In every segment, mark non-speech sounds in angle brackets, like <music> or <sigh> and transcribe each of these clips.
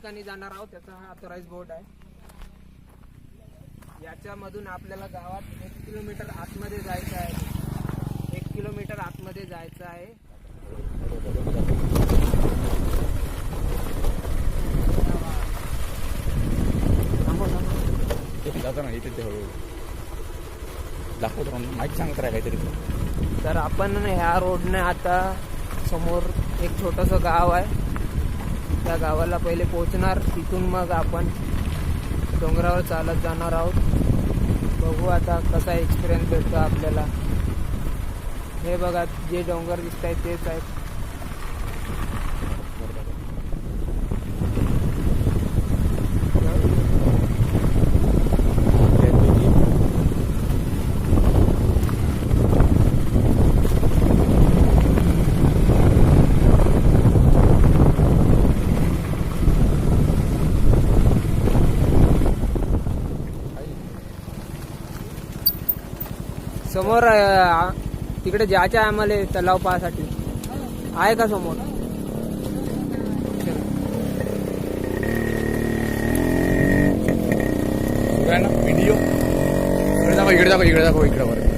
ठिकाणी जाणार आहोत त्याचा हा ऑथोराइज बोर्ड आहे. याच्यामधून आपल्याला गावात एक किलोमीटर आतमध्ये जायचं आहे. एक किलोमीटर आतमध्ये जायचं आहे. इथे ते हळूहळू. दाखवतो ना माहीत सांगत राहा काहीतरी. तर आपण ह्या रोडने आता समोर एक छोटंसं गाव आहे. त्या गावाला पहिले पोहोचणार. तिथून मग आपण डोंगरावर चालत जाणार आहोत. बघू आता कसा एक्सपिरियन्स भेटतो आपल्याला. हे बघा जे डोंगर दिसत आहेत तेच आहेत समोर अं, तिकडे जायचं आहे आम्हाला तलाव पाहासाठी. आहे का समोर? सुरू आहे ना व्हिडिओ इकडे दाखव इकडे दाखव इकडे दाखव इकडे बरं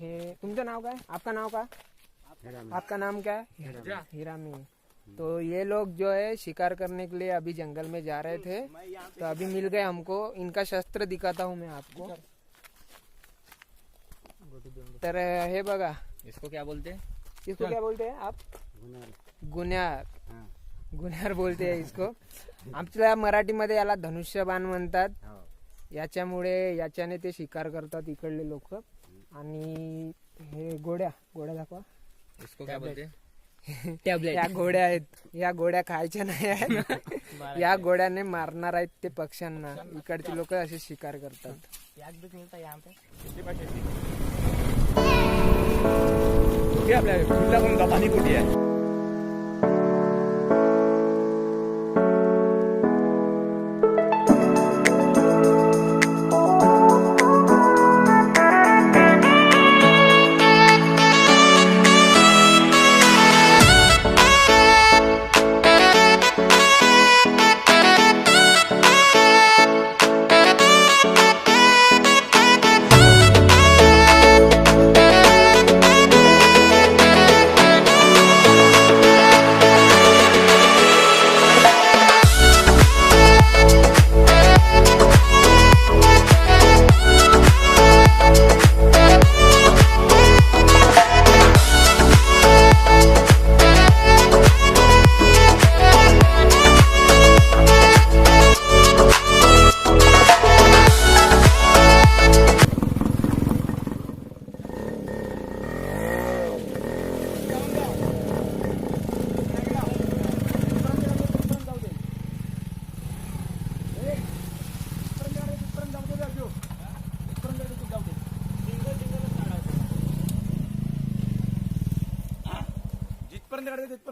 हे तुमचं नाव काय आपका नाव का आपका नाम क्या है? हिरामी। तो ये लोग जो है शिकार करने के लिए अभी जंगल में जा रहे थे। तो अभी मिल गए हमको। इनका शस्त्र दिखाता हूँ मैं आपको। तर हे बघा। इसको क्या बोलते हैं? इसको क्या बोलते हैं आप? गुन्ह्यार गुन्ह्यार बोलते हैं इसको। आमच्या मराठीमध्ये याला धनुष्यबाण म्हणतात. याच्यामुळे याच्याने ते शिकार करतात इकडले लोक. आणि हे गोड्या गोड्या दाखवा. इसको क्या बोलते हैं? या गोड्या आहेत. या गोड्या खायच्या नाही आहेत. <laughs> या गोड्याने मारणार आहेत ते पक्ष्यांना. इकडचे लोक असे शिकार करतात. कुठे आपल्या? कोणता पाणी कुठे आहे?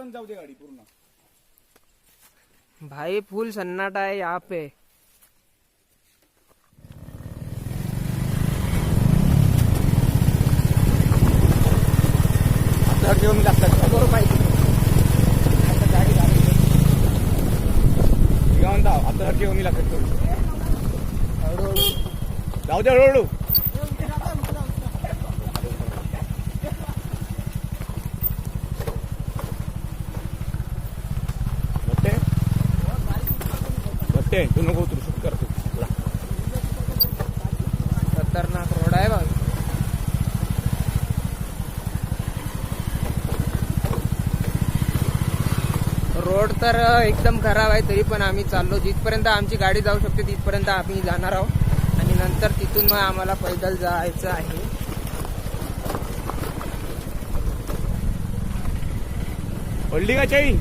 तिथपर्यंत जाऊ दे गाडी पूर्ण. भाई फुल सन्नाटा है यहाँ पे. आता घेऊन लागतात बरोबर पाहिजे आता घेऊन लागतात हळूहळू जाऊ दे हळूहळू बट्टे बट्टे तू नको उतरू शूट कर तू खतरनाक रोड आहे बघ रोड तर एकदम खराब आहे तरी पण आम्ही चाललो. जिथपर्यंत आमची गाडी जाऊ शकते तिथपर्यंत आम्ही जाणार आहोत. आणि नंतर तिथून मग आम्हाला पैदल जायचं आहे. पडली का चाई?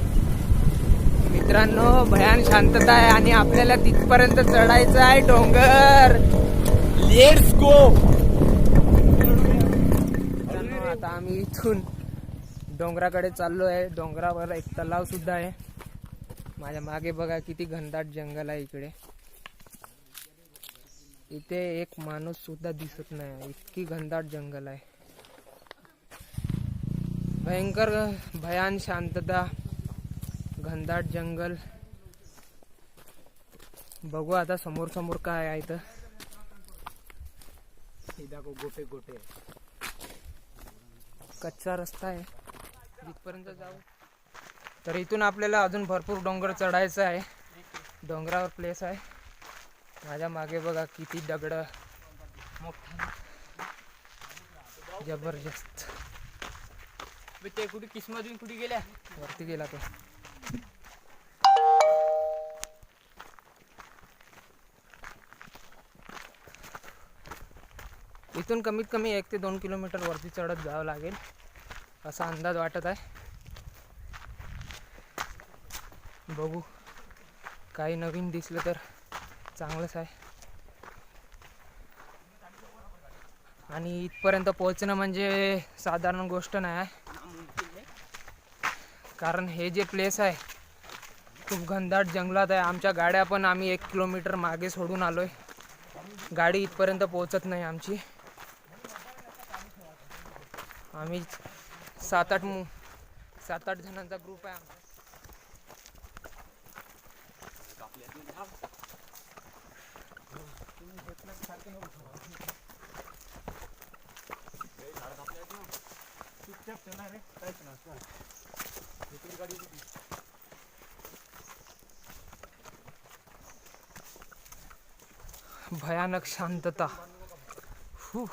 मित्रांनो भयान शांतता आहे आणि आपल्याला तिथपर्यंत चढायचं आहे डोंगर. लेट्स गो आता आम्ही इथून डोंगराकडे चाललो आहे डोंगरावर एक तलाव सुद्धा आहे. माझ्या मागे बघा किती घनदाट जंगल आहे इकडे. इथे एक माणूस सुद्धा दिसत नाही. इतकी घनदाट जंगल आहे. भयंकर भयान शांतता घनदाट जंगल. बघू आता समोर समोर काय आहे इथं. गोटे गोटे कच्चा रस्ता आहे. जिथपर्यंत जाऊ. तर इथून आपल्याला अजून भरपूर डोंगर चढायचं आहे. डोंगरावर प्लेस आहे. माझ्या मागे बघा किती दगड. मोठा. जबरदस्त. ते कुठे किस्मतून कुठे गेल्या? वरती गेला तो. इथून कमीत कमी एक ते दोन किलोमीटर वरती चढत जावं लागेल. असा अंदाज वाटत आहे. बघू. काही नवीन दिसलं तर चांगलंच आहे. आणि इथपर्यंत पोहोचणं म्हणजे साधारण गोष्ट नाही आहे. कारण हे जे प्लेस आहे खूप घनदाट जंगलात आहे. आमच्या गाड्या पण आम्ही एक किलोमीटर मागे सोडून आलो आहे गाडी इथपर्यंत पोहोचत नाही आमची. आम्ही सात आठ मु सात आठ जणांचा ग्रुप आहे आमचा. भयानक शांतता. हू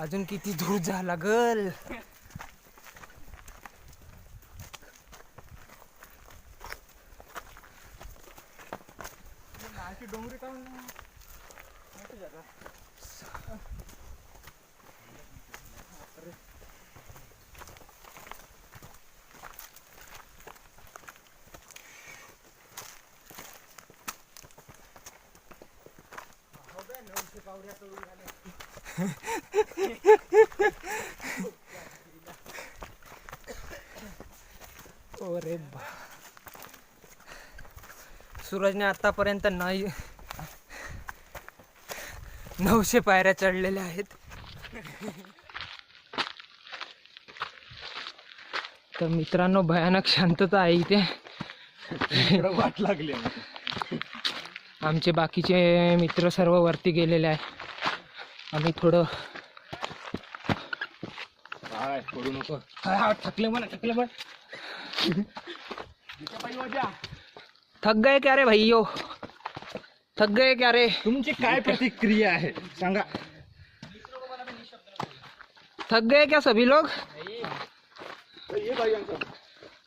अजून किती दूर जा गल अरे बा सूरजने आतापर्यंत नाही नऊशे पायऱ्या चढलेल्या आहेत. तर मित्रांनो भयानक शांतता आहे इथे. वाट लागली आमचे बाकीचे मित्र सर्व वरती गेलेले आहे आम्ही थोडं काय पडू नको. थकले पण थकले पण थक गए क्या रे भैयो? थक गए क्या रे? तुमची काय प्रतिक्रिया आहे? सांगा. थक गए क्या सभी लोग?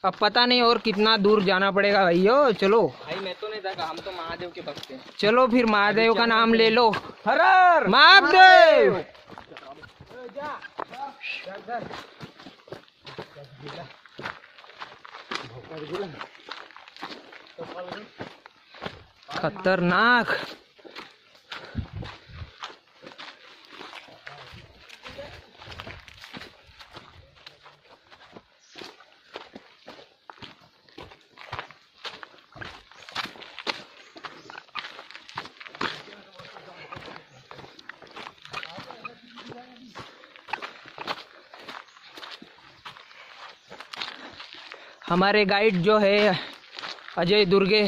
अब पता नहीं और कितना दूर जाना पड़ेगा भैयो चलो। भाई मैं तो नहीं था हम तो महादेव के भक्त हैं। चलो फिर महादेव का नाम ले लो। हर महादेव! खतरनाक। हमारे गाइड जो है अजय दुर्गे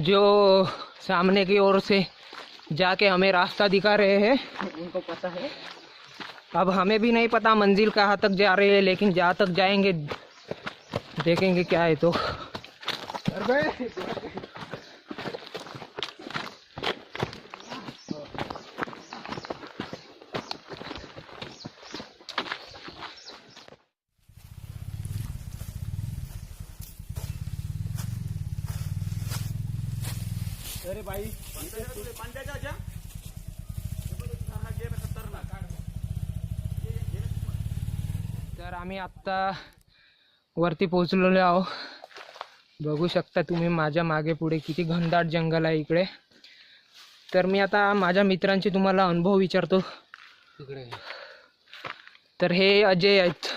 जो सामने की ओर से जाके हमें रास्ता दिखा रहे हैं। उनको पता है। अब हमें भी नहीं पता मंजिल कहाँ तक जा रही है लेकिन जहाँ तक जाएँगे देखेंगे क्या है तो। तर आम्ही आत्ता वरती पोहोचलेलो आहो बघू शकता तुम्ही माझ्या मागे पुढे किती घनदाट जंगल आहे इकडे. तर मी आता माझ्या मित्रांचे तुम्हाला अनुभव विचारतो. तर हे अजय आहेत.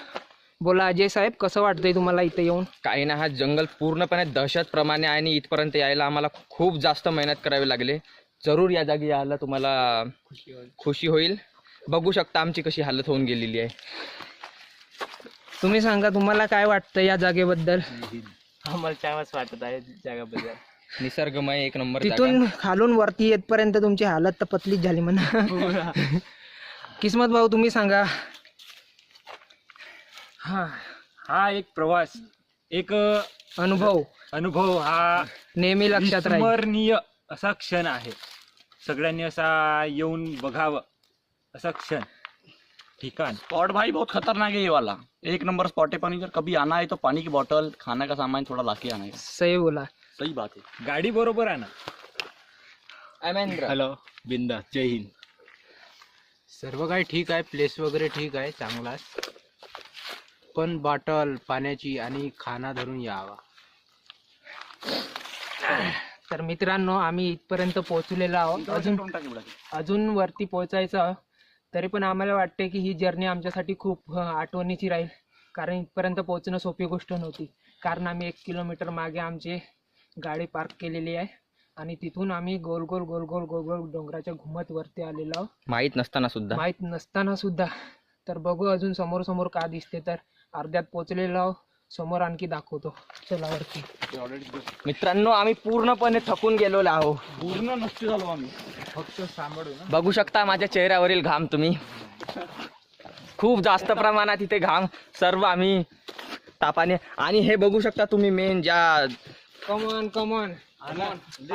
बोला अजय साहेब कसं वाटतंय तुम्हाला इथे येऊन? काही ना हा जंगल पूर्णपणे दहशतप्रमाणे आहे आणि इथपर्यंत यायला आम्हाला खूप जास्त मेहनत करावी लागली. जरूर या जागी यायला तुम्हाला खुशी होईल. बघू शकता आमची कशी हालत होऊन गेलेली आहे. तुम्ही सांगा तुम्हाला काय वाटतं या जागेबद्दल? आम्हाला चांगलंच वाटत आहे जगाबद्दल. निसर्गमय एक नंबर जागा. तिथून खालून वरती येतपर्यंत तुमची हालत तर पतलीच झाली म्हणा. किस्मत भाऊ तुम्ही सांगा हा हा एक प्रवास एक अनुभव. अनुभव हा नेहमी लक्षात राहील. विस्मरणीय असा क्षण आहे. सगळ्यांनी असा येऊन बघावं असा क्षण ठिकाण. स्पॉट भाई बहुत खतरनाक है ये वाला. एक नंबर स्पॉट है पानी अगर कभी आना है तो पानी की बोतल खाने का सामान थोड़ा लाके आना है सही बोला. सही बात है गाडी बरोबर आहे ना हॅलो बिंदा. जय हिंद. सर्व काही ठीक आहे? प्लेस वगैरे ठीक आहे? चांगलाच? पण बॉटल पाण्याची आणि खाना धरून यावा. तर मित्रांनो आम्ही इथपर्यंत पोहोचलेलो आहोत. अजून अजून वरती पोहोचायचं. तरी पण आम्हाला वाटते की ही जर्नी आमच्यासाठी खूप आठवणीची राहील. कारण इथपर्यंत पोहोचणं सोपी गोष्ट नव्हती. कारण आम्ही एक किलोमीटर मागे आमची गाडी पार्क केलेली आहे. आणि तिथून आम्ही गोल गोल गोल गोल गोल गोल डोंगराच्या घुमत वरती आलेलो आहोत. माहीत नसताना सुद्धा. माहीत नसताना सुद्धा. तर बघू अजून समोर समोर का दिसते तर. अर्ध्यात पोचलेलो आहो. समोर आणखी दाखवतो. चला वरती. मित्रांनो आम्ही पूर्णपणे थकून गेलेलो आहो. पूर्ण नसते झालो आम्ही. बघू शकता माझ्या चेहऱ्यावरील घाम तुम्ही. खूप जास्त प्रमाणात इथे घाम सर्व आम्ही तापाने आणि हे बघू शकता तुम्ही मेन ज्या कमॉन कमॉन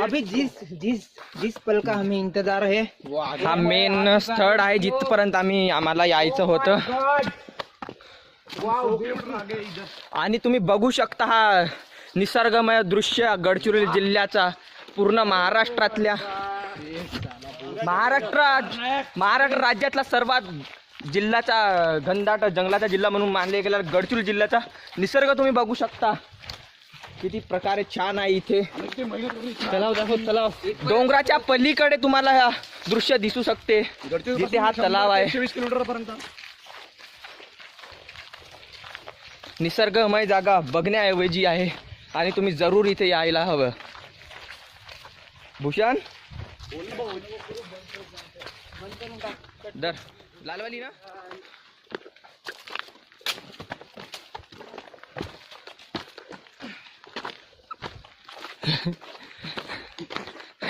अभी जिस जिस जिस पल का हमें इंतजार है। हा मेन स्थळ आहे जिथपर्यंत आम्ही आम्हाला यायचं होतं. आणि तुम्ही बघू शकता हा निसर्गमय दृश्य गडचिरोली जिल्ह्याचा पूर्ण महाराष्ट्रातल्या महाराष्ट्र महाराष्ट्र राज्यातला सर्वात जिल्ह्याचा घनदाट जंगलाचा जिल्हा म्हणून मानले गेला गडचिरोली जिल्ह्याचा निसर्ग तुम्ही बघू शकता. किती प्रकारे छान आहे इथे. तलाव दाखव तलाव. डोंगराच्या पलीकडे तुम्हाला हा दृश्य दिसू शकते. जिथे हा तलाव आहे. किलोमीटर पर्यंत निसर्गमय जागा बघण्याऐवजी आहे आणि तुम्ही जरूर इथे यायला हवं. भूषण? दर लालवाली ना?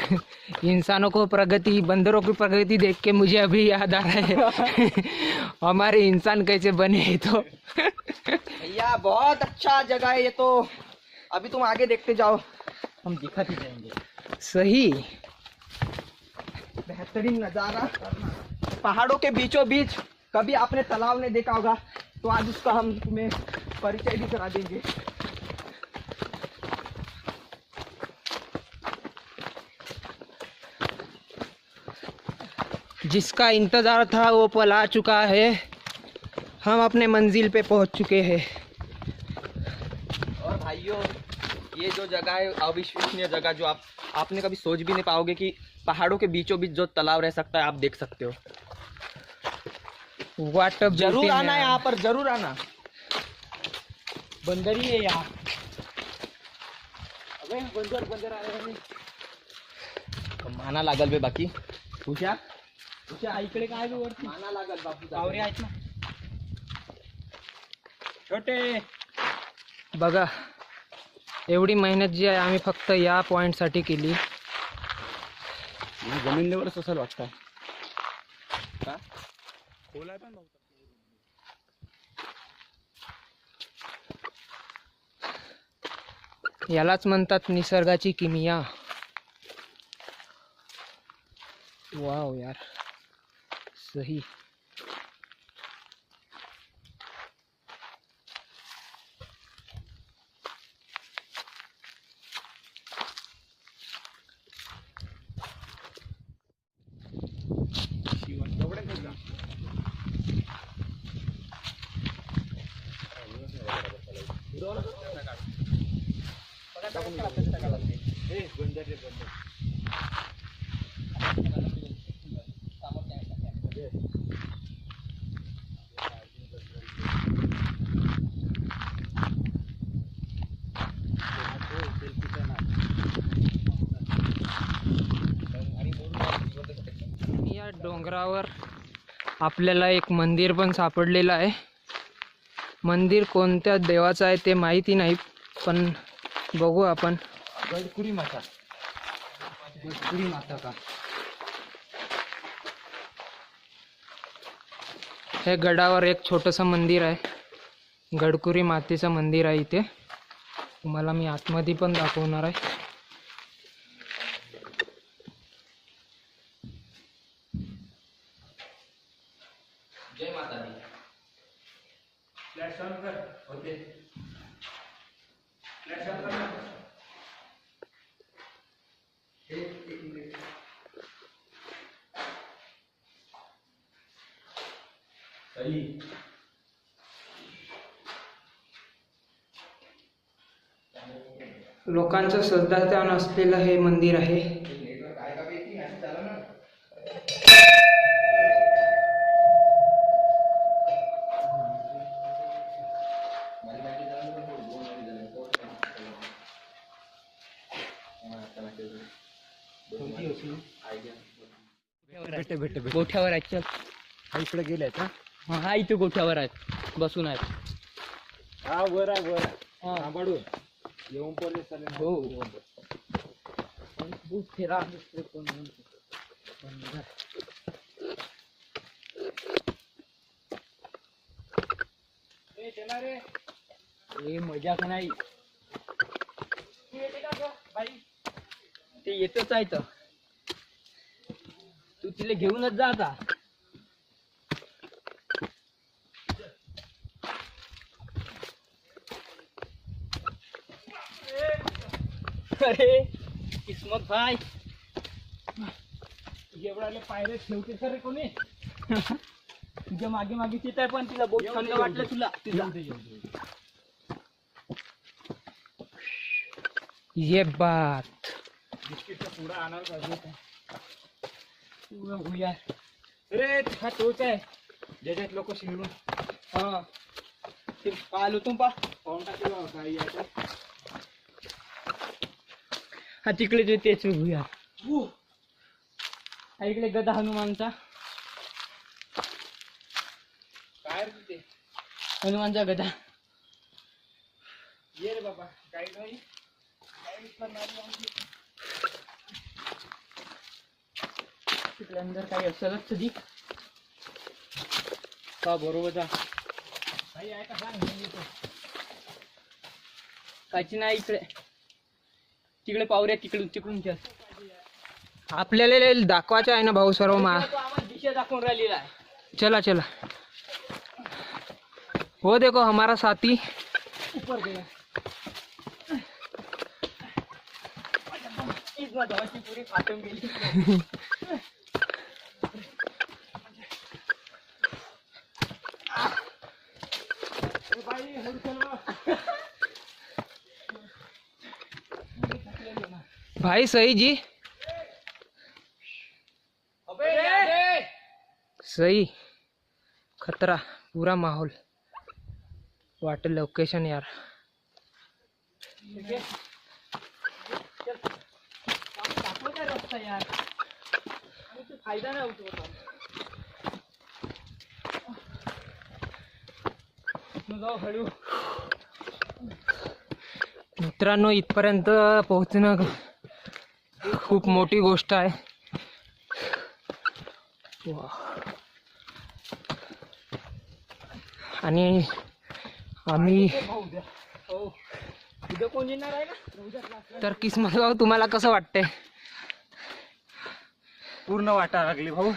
<laughs> इंसानों को प्रगति बंदरों की प्रगति देख के मुझे अभी याद आ रहा है। <laughs> हमारे इंसान कैसे बने हैं तो? भैया बहुत अच्छा जगह है ये तो। अभी तुम आगे देखते जाओ। हम दिखाते जाएँगे। सही। बेहतरीन नज़ारा। पहाड़ों के बीचों बीच कभी आपने तालाब नहीं देखा होगा तो आज उसका हम तुम्हें परिचय भी करा देंगे। जिसका इंतज़ार था वो पल आ चुका है। हम अपने मंजिल पे पहुँच चुके हैं। और भाइयों ये जो जगह है अविश्वसनीय जगह जो आप आपने कभी सोच भी नहीं पाओगे कि पहाड़ों के बीचों बीच जो तालाब रह सकता है आप देख सकते हो। वाट ज़रूर आना है यहाँ पर ज़रूर आना। बंदर ही है यहाँ। बंदर बंदर आया माना लागल बे बाकी। हुशार काय बे वरती? माना लागल बापू आहेत ना. छोटे. बघा एवढी मेहनत जी आहे आम्ही फक्त या पॉईंटसाठी केली. जमिनीवरच असेल वाटतं. यालाच म्हणतात निसर्गाची किमिया. वाव यार. सही या डोंगरावर आपल्याला एक मंदिर पण सापडलेलं आहे. मंदिर कोणत्या देवाचं आहे ते माहिती नाही पण बघू आपण. गडकुरी माता. गडपुरी माता का? हे गडावर एक छोटंसं मंदिर आहे. गडकुरी मातेचं मंदिर आहे इथे. तुम्हाला मी आतमध्ये पण दाखवणार आहे. लोकांचं श्रद्धास्थान असलेलं हे मंदिर आहे. गोठ्यावर आहेत. चल इकडे गेले का हा हा इथे गोठ्यावर आहेत. बसून आहेत. हा वर आहे वर हा. आंबाडू येऊन पडले चालेल. हो. खूप फिरा दुसरे कोण म्हणते. पण जा. ए मजा का नाही? ते येतच आहे तर तू तिला घेऊनच जा आता. अरे किस्मत भाई। एवढाले पायरे ठेवते सर कोणी? तुझ्या मागे मागे येत आहे पण तिला बहुत थंड वाटलं तुला तुझा ये बात. यार अरे हा तोच आहे. ज्याच्यात लोक शिंगडून हा. ते पाहिलो पा. पाहून टाकलं काही हा तिकडे जे तेच हा इकडे गदा हनुमानचा. काय रे तिथे? हनुमानचा गदा. ये रे बाबा काही नाही. तिकडे अंदर काही असेलच कधी का बरोबर जा. कायची नाही इकडे. तिकडे पावऱ्या तिकडून तिकडून आपल्याला दाखवायचं आहे ना भाऊ सर्व मा दिशा दाखवून राहिलेला आहे. चला चला. वो देखो हमारा साथी. ऊपर गया पूरी गेली. <laughs> भाई सही जी। सही। खतरा पूरा माहौल। वाटर लोकेशन यार। फायदा नाही मित्रांनो इथपर्यंत पोहोचणं खूप मोठी गोष्ट आहे. आणि आम्ही तर किस्मत भाऊ तुम्हाला कसं वाटतंय? पूर्ण वाटा लागली भाऊ.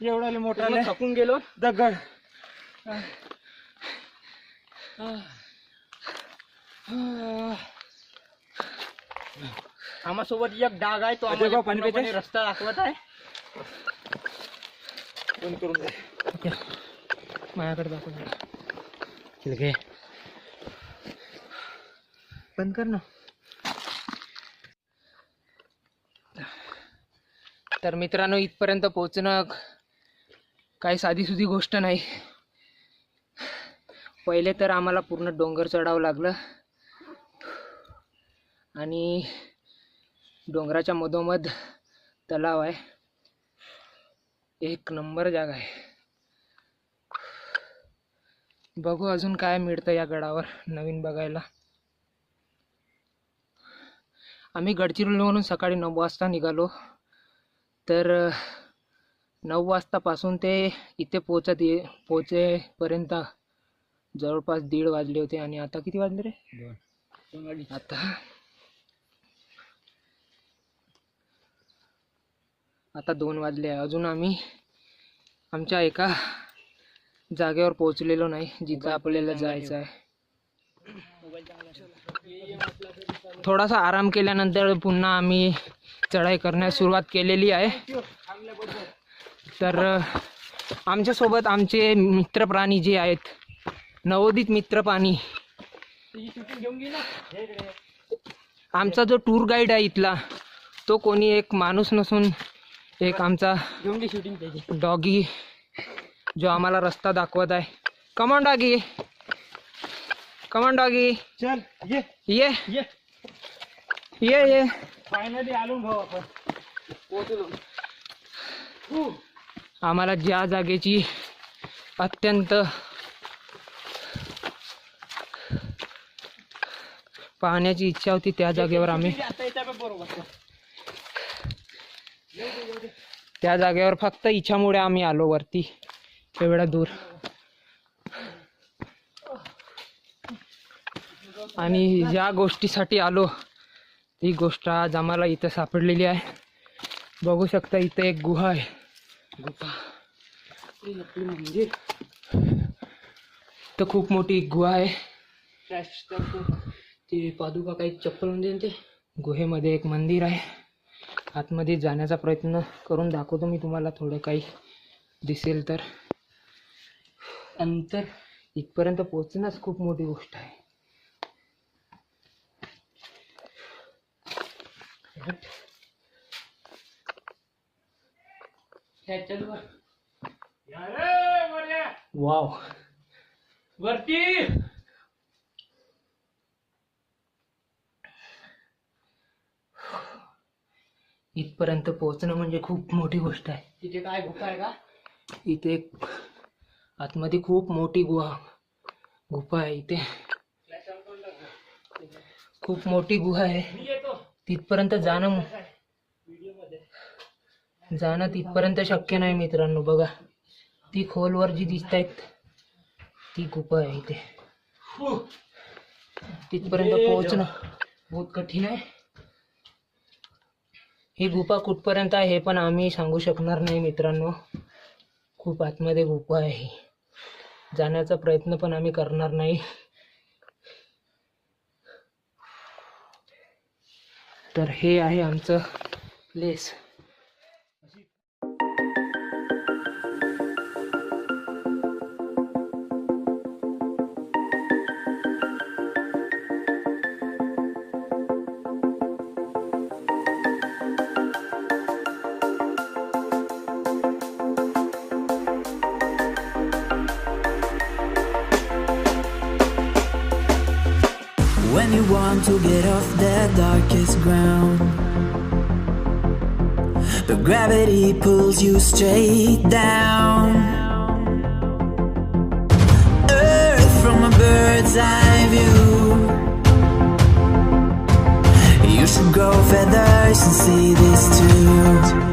एवढा मोठा थकून गेलो. दगड. आम्हासोबत एक डाग आहे तो आम्हाला? पूर्णपणे रस्ता दाखवत आहे. माझ्याकडे दाखव. घे. बंद कर ना. तर मित्रांनो इथपर्यंत पोहोचणं काही साधीसुधी गोष्ट नाही. पहिले तर आम्हाला पूर्ण डोंगर चढावं लागलं. आणि डोंगराच्या मधोमध तलाव आहे. एक नंबर जागा आहे. बघू अजून काय मिळतं या गडावर नवीन बघायला. आम्ही गडचिरोलीवरून सकाळी नऊ वाजता निघालो. तर नऊ वाजतापासून ते इथे पोचत ये पोचेपर्यंत जवळपास दीड वाजले होते. आणि आता किती वाजले रे? आता आता दोन वाजले आहे. अजून आम्ही आमच्या एका जागेवर पोहोचलेलो नाही जिथं आपल्याला जायचं आहे. थोडासा आराम केल्यानंतर पुन्हा आम्ही चढाई करण्यास सुरुवात केलेली आहे. तर आमच्यासोबत आमचे मित्रप्राणी जे आहेत नवोदित मित्रप्राणी. आमचा जो टूर गाईड आहे इथला तो कोणी एक माणूस नसून एक आमचा डॉगी जो आम्हाला रस्ता दाखवत आहे. Come on doggy. Come on doggy. चल ये. ये. ये. ये फायनली आलो भाऊ आपण. आम्हाला ज्या जागेची अत्यंत पाहण्याची इच्छा होती त्या जागेवर आम्ही आता येत्या बघ बरोबर त्या जागेवर फक्त इच्छामुळे आम्ही आलो वरती. एवढा दूर. आणि ज्या गोष्टीसाठी आलो ती गोष्ट आज आम्हाला इथं सापडलेली आहे. बघू शकता इथं एक गुहा आहे. गुफा तर खूप मोठी गुहा आहे. ते पादुका काही चप्पल म्हणजे ते. गुहेमध्ये एक मंदिर आहे. आतमध्ये जाण्याचा प्रयत्न करून दाखवतो मी तुम्हाला थोडं काही दिसेल तर. अंतर इथपर्यंत पोहोचणंच खूप मोठी गोष्ट आहे. वाव वरती. इथपर्यंत पोहोचणं म्हणजे खूप मोठी गोष्ट आहे. तिथे काय गुफा आहे का? इथे एक आतमध्ये खूप मोठी गुहा गुफा आहे इथे. खूप मोठी गुहा आहे. तिथपर्यंत जाणं जाणं तिथपर्यंत शक्य नाही मित्रांनो बघा. ती खोलवर जी दिसत आहेत ती गुफा आहे इथे. तिथपर्यंत पोहोचणं बहुत कठीण आहे. ही गुफा कुठपर्यंत आहे हे पण आम्ही सांगू शकणार नाही मित्रांनो. खूप आतमध्ये गुफा आहे. जाण्याचा प्रयत्न पण आम्ही करणार नाही. तर हे आहे आमचं place Want to get off that darkest ground, but gravity pulls you straight down. Earth from a bird's eye view. You should grow feathers and see this too.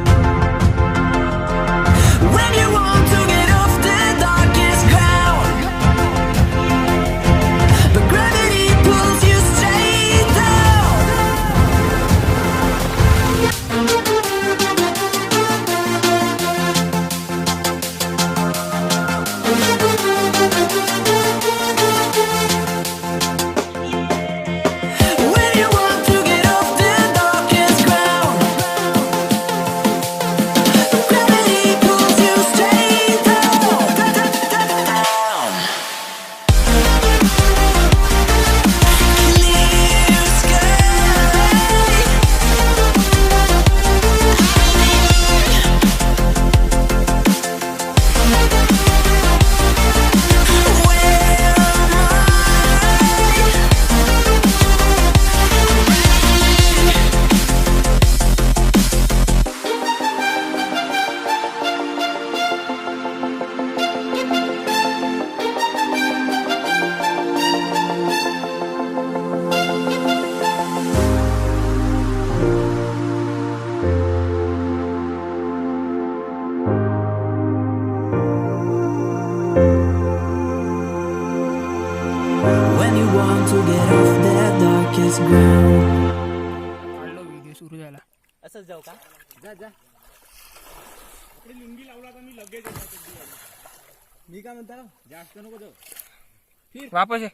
काय म्हणता जास्त नको जाऊ. वापस ये.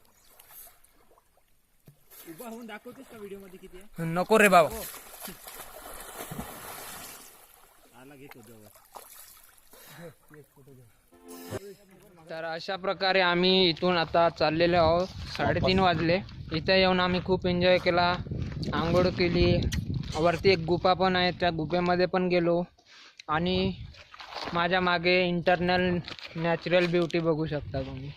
उभा होऊन दाखवतेस का व्हिडिओमध्ये किती आहे? नको रे बाबा. आला घेतो जवळ. तर अशा प्रकारे आम्ही इथून आता चाललेलो आहोत. साडेतीन वाजले. इथे येऊन आम्ही खूप एन्जॉय केला. आंघोळ केली. वरती एक गुफा पण आहे. त्या गुफेमध्ये पण गेलो. आणि माझ्या मागे इंटरनल नॅचरल ब्युटी बघू शकता तुम्ही.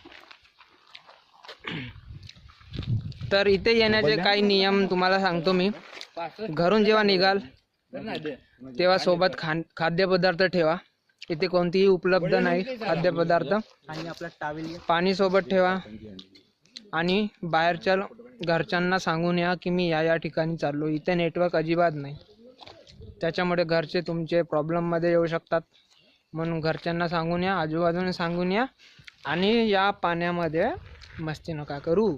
तर इथे येण्याचे काही नियम तुम्हाला सांगतो मी. घरून जेव्हा निघाल तेव्हा सोबत खान खाद्यपदार्थ ठेवा. इथे कोणतीही उपलब्ध नाही खाद्यपदार्थ. आणि आपला टावेल पाणी सोबत ठेवा. आणि बाहेरच्या घरच्यांना सांगून या की मी या या ठिकाणी चाललो इथे नेटवर्क अजिबात नाही. त्याच्यामुळे घरचे तुमचे प्रॉब्लेममध्ये येऊ शकतात. म्हणून घरच्यांना सांगून या आजूबाजूने सांगून या. आणि या पाण्यामध्ये मस्ती नका करू.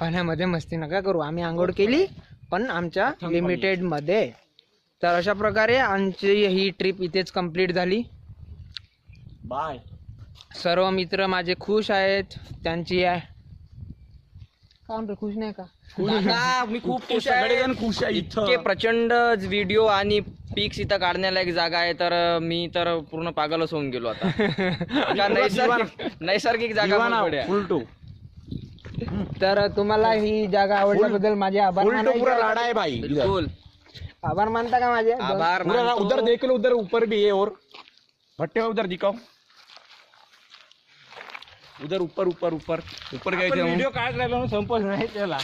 पाण्यामध्ये मस्ती नका करू. आम्ही आंघोळ केली पण आमच्या लिमिटेडमध्ये. तर अशा प्रकारे आमची ही ट्रिप इथेच कंप्लीट झाली. बाय. सर्व मित्र माझे खुश आहेत त्यांची आहे खुश नाही का? मी खूप खुश आहे. सगळेजण खुश आहे इतके इथं. प्रचंड व्हिडिओ आणि पिक्स इथं काढण्याला एक जागा आहे तर मी तर पूर्ण पागलच होऊन गेलो आता. <laughs> का नैसर्गिक नैसर्गिक जागा आहे. उलटू. तर तुम्हाला ही जागा आवडल्याबद्दल माझे आभार उलटू मानायचे. पूरा लाडा है भाई इधर बिलकुल. आभार मानता का माझे? आभार पूरा मानतो. उधर देख लो उधर ऊपर भी है और. भट्टे उधर दिखाओ. उधर ऊपर ऊपर ऊपर. ऊपर गए थे हम. व्हिडिओ काढत राहिलो ना संपत नाही त्याला.